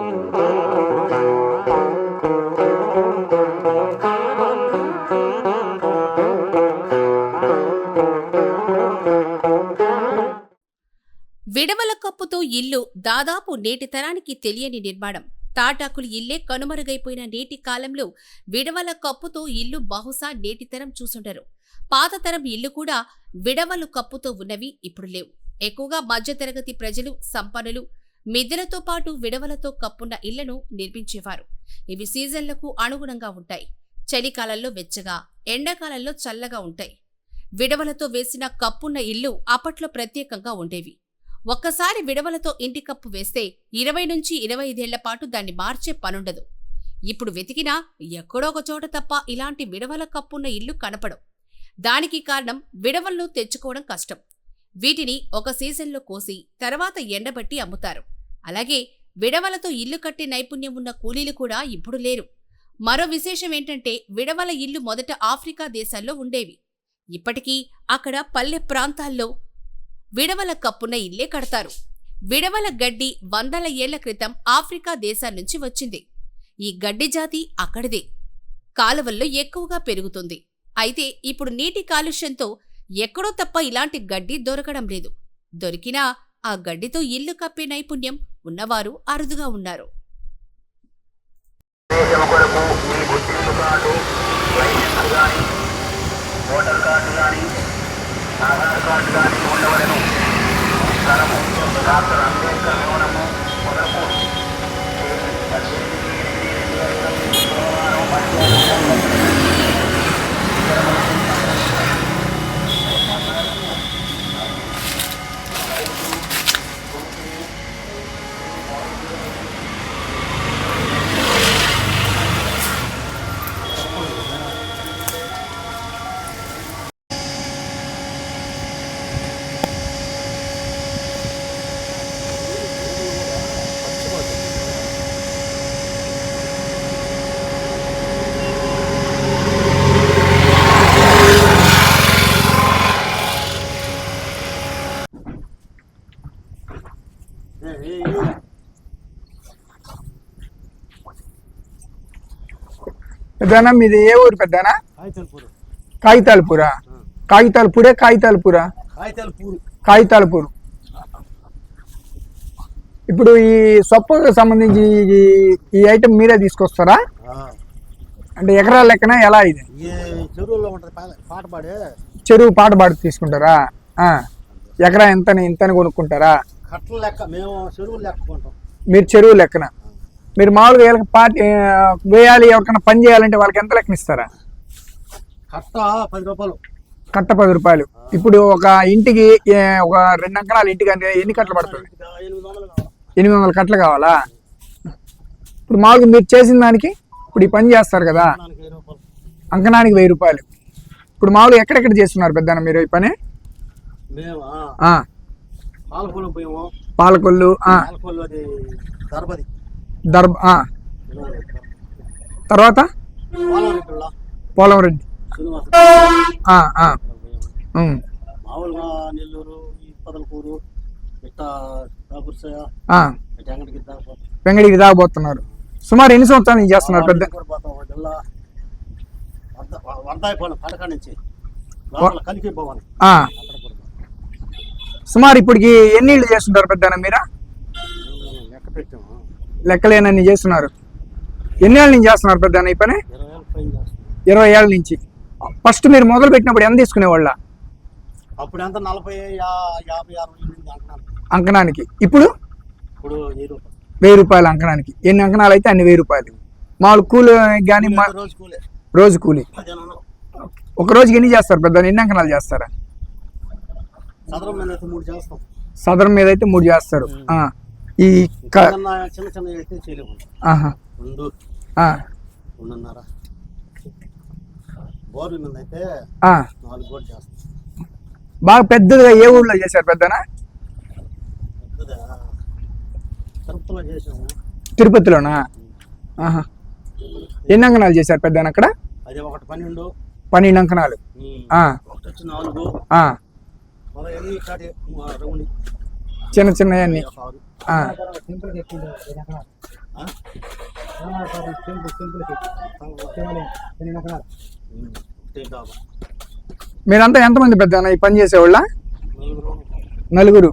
విడవల కప్పుతో ఇల్లు దాదాపు నేటి తరానికి తెలియని నిర్మాణం. తాటాకులు ఇల్లే కనుమరుగైపోయిన నేటి కాలంలో విడవల కప్పుతో ఇల్లు బహుశా నేటి తరం చూసుండరు. పాత తరం ఇల్లు కూడా విడవలు కప్పుతో ఉన్నవి ఇప్పుడు లేవు. ఎక్కువగా మధ్యతరగతి ప్రజలు సంపన్నులు మిద్దెలతో పాటు విడవలతో కప్పున్న ఇళ్ళను నిర్మించేవారు. ఇవి సీజన్లకు అనుగుణంగా ఉంటాయి. చలికాలంలో వెచ్చగా ఎండాకాలంలో చల్లగా ఉంటాయి. విడవలతో వేసిన కప్పున్న ఇల్లు అప్పట్లో ప్రత్యేకంగా ఉండేవి. ఒక్కసారి విడవలతో ఇంటి కప్పు వేస్తే ఇరవై నుంచి ఇరవై ఐదేళ్ళ పాటు దాన్ని మార్చే పనుండదు. ఇప్పుడు వెతికినా ఎక్కడో ఒక చోట తప్ప ఇలాంటి విడవల కప్పున్న ఇల్లు కనపడవు. దానికి కారణం విడవలను తెచ్చుకోవడం కష్టం. వీటిని ఒక సీజన్లో కోసి తర్వాత ఎండబట్టి అమ్ముతారు. అలాగే విడవలతో ఇల్లు కట్టే నైపుణ్యం ఉన్న కూలీలు కూడా ఇప్పుడు లేరు. మరో విశేషం ఏంటంటే విడవల ఇల్లు మొదట ఆఫ్రికా దేశాల్లో ఉండేవి. ఇప్పటికీ అక్కడ పల్లె ప్రాంతాల్లో విడవల కప్పున ఇల్లే కడతారు. విడవల గడ్డి వందల ఏళ్ళ క్రితం ఆఫ్రికా దేశాల నుంచి వచ్చింది. ఈ గడ్డి జాతి అక్కడిదే. కాలువల్లో ఎక్కువగా పెరుగుతుంది. అయితే ఇప్పుడు నీటి కాలుష్యంతో ఎక్కడో తప్ప ఇలాంటి గడ్డి దొరకడం లేదు. దొరికినా ఆ గడ్డితో ఇల్లు కప్పే నైపుణ్యం ఉన్నవారు అరుదుగా ఉన్నారు. ఆధార్ కార్డు కానీ ఉండవలను. స్థలము డాక్టర్ అంబేద్కర్ పెద్దనా మీది ఏ ఊరు పెద్దనా? కాగితాలపూరు. కాగితాలపురా? కాగితాలపూరే కాగితాలపురా? ఇప్పుడు ఈ సొప్పకు సంబంధించి ఈ- ఐటమ్ మీరే తీసుకొస్తారా? అంటే ఎకరాల లెక్కన ఎలా ఇది? చెరువు పాట పాడి తీసుకుంటారా. ఎకరా ఎంతని ఇంతని కొనుక్కుంటారా? కట్టల లెక్క మేము చెరువులు లెక్క కొంటాం. మీరు చెరువు లెక్కన. మీరు మామూలుగా వీళ్ళకి ఆ, వేయాలి ఎవరికైనా పని చేయాలంటే వాళ్ళకి ఎంత లెక్కన ఇస్తారా? కట్ట పది రూపాయలు. కట్ట పది రూపాయలు. ఇప్పుడు ఒక ఇంటికి ఒక రెండు అంకణాల ఇంటికి అంటే ఎన్ని కట్టలు పడుతుంది? ఎనిమిది వందలు కట్టలు కావాలా? ఇప్పుడు మామూలుగా మీరు చేసిన దానికి ఇప్పుడు ఈ పని చేస్తారు కదా. అంకణానికి వెయ్యి రూపాయలు. ఇప్పుడు మామూలుగా ఎక్కడెక్కడ చేస్తున్నారు పెద్దన్న మీరు ఈ పని? పోయాము. పాలకొల్లు అది దర్బది. దర్బ తర్వాత? పోలవరిపిల్ల పోలవరం రెడ్డి శ్రీనివాస. ఆ, ఆ, పోయాము ఉమ్, మామూలుగా నెల్లూరు ఈ పదలకూరు వెంగడికి దాగబోతున్నారు సుమారు ఎన్ని సంవత్సరాల నుంచి చేస్తున్నారు పెద్ద? నుంచి లోపల కలికి పోవాలి ఆ, అక్కడ కూడా పోతాం. సుమారు ఇప్పటికి ఎన్ని ఇళ్ళు చేస్తుంటారు పెద్దన్న మీరా? లెక్కలేనన్ని చేస్తున్నారు. ఎన్ని ఏళ్ళ నుంచి చేస్తున్నారు పెద్దన్న ఈ పని? ఇరవై ఏళ్ళు నుంచి. ఫస్ట్ మీరు మొదలు పెట్టినప్పుడు ఎంత తీసుకునేవాళ్ళ? అప్పుడు ఎంత నలభై యా- యాభై అరవై ఎనిమిది అంటున్నాను అంకణానికి. ఇప్పుడు? ఇప్పుడు వెయ్యి రూపాయలు. అంకణానికి. ఎన్ని అంకణాలు అయితే అన్ని వెయ్యి రూపాయలు. మామూలు కూలి కానీ రోజు కూలే. రోజు కూలి. ఒక రోజుకి ఎన్ని చేస్తారు పెద్ద ఎన్ని అంకణాలు చేస్తారా చదరం మీద అయితే మూడు చేస్తాం సదరం మీద అయితే మూడు చేస్తారు ఈ క- చిన్న చిన్న చిన్న అయితే చేయలేము. ఆహా, రెండు. ఆ, రెండున్నర. బోర్ల మీద అయితే ఆ. నాలుగు బోర్డు చేస్తాం. బాగా పెద్దదిగా ఏ ఊళ్ళో చేశారు పెద్దనా? పెద్దదా? తిరుపతిలో చేసాము తిరుపతిలోనా. ఎన్ని అంకణాలు చేశారు పెద్దన అక్కడ? అది ఒకటి పన్నెండు. పన్నెండు అంకణాలు ఒకటి వచ్చి నాలుగు. చిన్న చిన్నవన్నీ మీరంతా ఎంతమంది పెద్ద ఈ పని చేసేవాళ్ళ? నలుగురు.